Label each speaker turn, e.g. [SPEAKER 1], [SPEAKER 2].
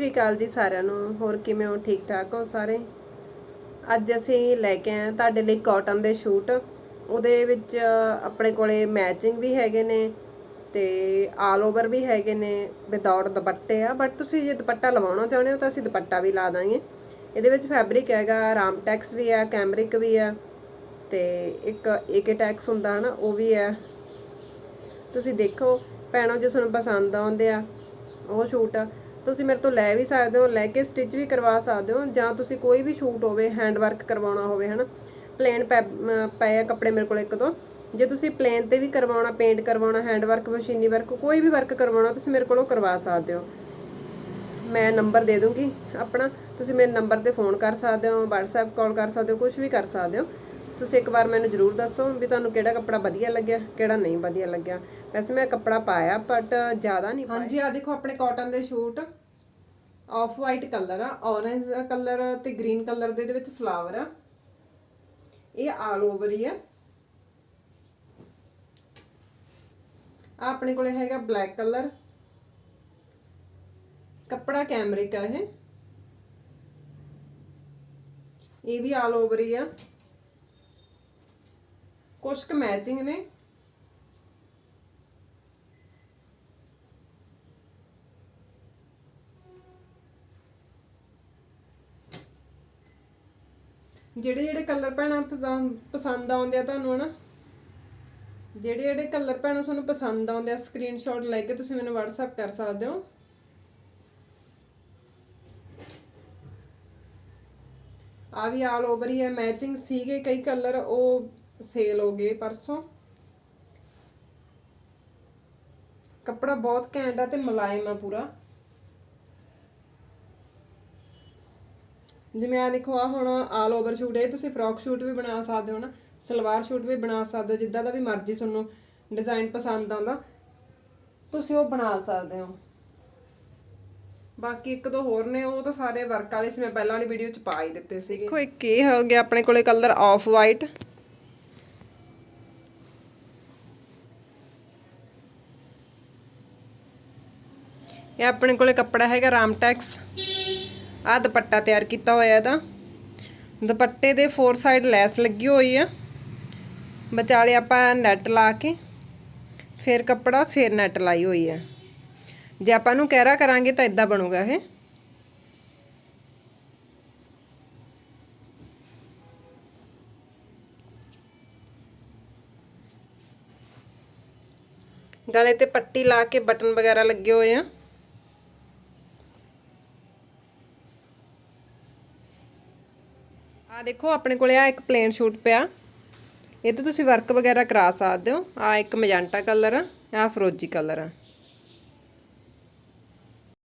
[SPEAKER 1] ਸ੍ਰੀ ਅਕਾਲ ਜੀ ਸਾਰਿਆਂ ਨੂੰ। ਹੋਰ ਕਿਵੇਂ ਹੋ? ਠੀਕ ਠਾਕ ਹੋ ਸਾਰੇ? ਅੱਜ ਅਸੀਂ ਲੈ ਕੇ ਆਏ ਤੁਹਾਡੇ ਲਈ ਕਾਟਨ ਦੇ ਸ਼ੂਟ। ਉਹਦੇ ਵਿੱਚ ਆਪਣੇ ਕੋਲੇ ਮੈਚਿੰਗ ਵੀ ਹੈਗੇ ਨੇ ਤੇ ਆਲ ਓਵਰ ਵੀ ਹੈਗੇ ਨੇ ਵਿਦਆਊਟ ਦੁਪੱਟੇ ਆ। ਬਟ ਤੁਸੀਂ ਜੇ ਦੁਪੱਟਾ ਲਵਾਉਣਾ ਚਾਹੁੰਦੇ ਹੋ ਤਾਂ ਅਸੀਂ ਦੁਪੱਟਾ ਵੀ ਲਾ ਦਾਂਗੇ। ਇਹਦੇ ਵਿੱਚ ਫੈਬਰਿਕ ਹੈਗਾ ਰਾਮਟੈਕਸ ਵੀ ਆ ਕੈਮਰਿਕ ਵੀ ਆ ਤੇ ਇੱਕ ਏਕੇ ਟੈਕਸ ਹੁੰਦਾ ਹਨਾ, ਉਹ ਵੀ ਹੈ ਤੁਸੀਂ ਦੇਖੋ, ਭੈਣੋ ਜੇ ਤੁਹਾਨੂੰ ਪਸੰਦ ਆਉਂਦੇ ਆ ਉਹ ਸ਼ੂਟ। ਤੁਸੀਂ ਮੇਰੇ ਤੋਂ ਲੈ ਵੀ ਸਕਦੇ ਹੋ ਲੈ ਕੇ ਸਟਿਚ ਵੀ ਕਰਵਾ ਸਕਦੇ ਹੋ ਜਾਂ ਤੁਸੀਂ ਕੋਈ ਵੀ ਸ਼ੂਟ ਹੋਵੇ ਹੈਂਡ ਵਰਕ ਕਰਵਾਉਣਾ ਹੋਵੇ ਹਨਾ? ਪਲੇਨ ਪਏ ਆ ਕੱਪੜੇ ਮੇਰੇ ਕੋਲ ਇੱਕ ਦੋ ਜੇ ਤੁਸੀਂ ਪਲੇਨ ਤੇ ਵੀ ਕਰਵਾਉਣਾ ਪੇਂਟ ਕਰਵਾਉਣਾ ਹੈਂਡ ਵਰਕ ਮਸ਼ੀਨੀ ਵਰਕ ਕੋਈ ਵੀ ਵਰਕ ਕਰਵਾਉਣਾ ਤੁਸੀਂ ਮੇਰੇ ਕੋਲੋਂ ਕਰਵਾ ਸਕਦੇ ਹੋ। ਮੈਂ ਨੰਬਰ ਦੇ ਦੂੰਗੀ ਆਪਣਾ। ਤੁਸੀਂ ਮੇਰੇ ਨੰਬਰ ਤੇ ਫੋਨ ਕਰ ਸਕਦੇ ਹੋ WhatsApp ਕਾਲ ਕਰ ਸਕਦੇ ਹੋ ਕੁਝ ਵੀ ਕਰ ਸਕਦੇ ਹੋ। ਤੁਸੀਂ ਇੱਕ ਵਾਰ ਮੈਨੂੰ ਜਰੂਰ ਦੱਸੋ ਵੀ ਤੁਹਾਨੂੰ ਕਿਹੜਾ ਕੱਪੜਾ ਵਧੀਆ ਲੱਗਿਆ ਕਿਹੜਾ ਨਹੀਂ ਵਧੀਆ ਲੱਗਿਆ। ਵੈਸੇ ਮੈਂ ਕੱਪੜਾ ਪਾਇਆ ਬਟ ਜ਼ਿਆਦਾ ਨਹੀਂ ਪਾਇਆ। ਹਾਂਜੀ ਆ ਦੇਖੋ ਆਪਣੇ ਕਾਟਨ ਦੇ ਸ਼ੂਟ। ਆਫ ਵਾਈਟ ਕਲਰ ਆ ਔਰੇਂਜ ਕਲਰ ਤੇ ਗ੍ਰੀਨ ਕਲਰ ਦੇ ਇਹਦੇ ਵਿੱਚ ਫਲਾਵਰ ਆ। ਇਹ ਆਲ ਓਵਰ ਹੀ ਆ। ਆ ਆਪਣੇ ਕੋਲੇ ਹੈਗਾ ਬਲੈਕ ਕਲਰ ਕੱਪੜਾ ਕੈਮਰਿਕ ਆ ਇਹ। ਇਹ ਵੀ ਆਲ ਓਵਰ ਹੀ ਆ। ਕੁਛ ਕੁ ਮੈਚਿੰਗ ਨੇ। ਜਿਹੜੇ ਜਿਹੜੇ ਕਲਰ ਭੈਣਾਂ ਪਸੰਦ ਪਸੰਦ ਆਉਂਦੇ ਆ ਤੁਹਾਨੂੰ, ਹਨਾ? ਜਿਹੜੇ ਜਿਹੜੇ ਕਲਰ ਭੈਣਾਂ ਤੁਹਾਨੂੰ ਪਸੰਦ ਆਉਂਦੇ ਆ ਸਕਰੀਨਸ਼ਾਟ ਲੈ ਕੇ ਤੁਸੀਂ ਮੈਨੂੰ WhatsApp ਕਰ ਸਕਦੇ ਹੋ। ਆ ਵੀ ਆਲ ਓਵਰ ਹੀ ਹੈ ਮੈਚਿੰਗ ਸੀਗੇ ਕਈ ਕਲਰ, ਉਹ ਸੇਲ ਹੋ ਗਏ ਪਰਸੋਂ। ਕੱਪੜਾ ਬਹੁਤ ਘੈਂਟ ਆ ਤੇ ਮੁਲਾਇਮ ਆ ਪੂਰਾ। ਜਿਵੇਂ ਆ ਦੇਖੋ ਆ ਹੁਣ ਆਲ ਓਵਰ ਸ਼ੂਟ ਹੈ। ਤੁਸੀਂ ਫਰੋਕ ਸ਼ੂਟ ਵੀ ਬਣਾ ਸਕਦੇ ਹੋ ਨਾ। ਸਲਵਾਰ ਸ਼ੂਟ ਵੀ ਬਣਾ ਸਕਦੇ ਹੋ, ਜਿੱਦਾਂ ਦਾ ਵੀ ਮਰਜ਼ੀ ਤੁਹਾਨੂੰ ਡਿਜ਼ਾਈਨ ਪਸੰਦ ਆਉਂਦਾ। ਤੁਸੀਂ ਉਹ ਬਣਾ ਸਕਦੇ ਹੋ। ਬਾਕੀ ਇੱਕ ਦੋ ਹੋਰ ਨੇ, ਉਹ ਤਾਂ ਸਾਰੇ ਵਰਕ ਵਾਲੇ ਸੀ। ਮੈਂ ਪਹਿਲਾਂ ਵਾਲੀ ਵੀਡੀਓ ਚ ਪਾ ਹੀ ਦਿੱਤੇ ਸੀਗੇ। ਦੇਖੋ, ਇੱਕ ਇਹ ਹੋ ਗਿਆ, ਆਪਣੇ ਕੋਲੇ ਕਲਰ ਆਫ ਵਾਈਟ ਇਹ ਆਪਣੇ ਕੋਲੇ ਕੱਪੜਾ ਹੈਗਾ ਰਾਮਟੈਕਸ। ਆ ਦੁਪੱਟਾ ਤਿਆਰ ਕੀਤਾ ਹੋਇਆ ਇਹਦਾ। ਦੁਪੱਟੇ ਦੇ ਫੋਰ ਸਾਈਡ ਲੈਸ ਲੱਗੀ ਹੋਈ ਆ। ਵਿਚਾਲੇ ਆਪਾਂ ਨੈਟ ਲਾ ਕੇ ਫਿਰ ਕੱਪੜਾ ਫਿਰ ਨੈਟ ਲਾਈ ਹੋਈ ਆ। ਜੇ ਆਪਾਂ ਨੂੰ ਕਹਿਰਾ ਕਰਾਂਗੇ ਤਾਂ ਇਦਾਂ ਬਣੂਗਾ ਇਹ। ਗਲੇ ਤੇ ਪੱਟੀ ਲਾ ਕੇ ਬਟਨ ਵਗੈਰਾ ਲੱਗੇ ਹੋਏ ਆ। ਆ ਦੇਖੋ, ਆਪਣੇ ਕੋਲੇ ਆ ਇੱਕ ਪਲੇਨ ਸ਼ੂਟ ਪਿਆ। ਇਹ ਤੇ ਤੁਸੀਂ ਵਰਕ ਵਗੈਰਾ ਕਰਾ ਸਕਦੇ ਹੋ। ਆ ਇੱਕ ਮੈਜੈਂਟਾ ਕਲਰ ਆ ਆ ਫਰੋਜੀ ਕਲਰ ਆ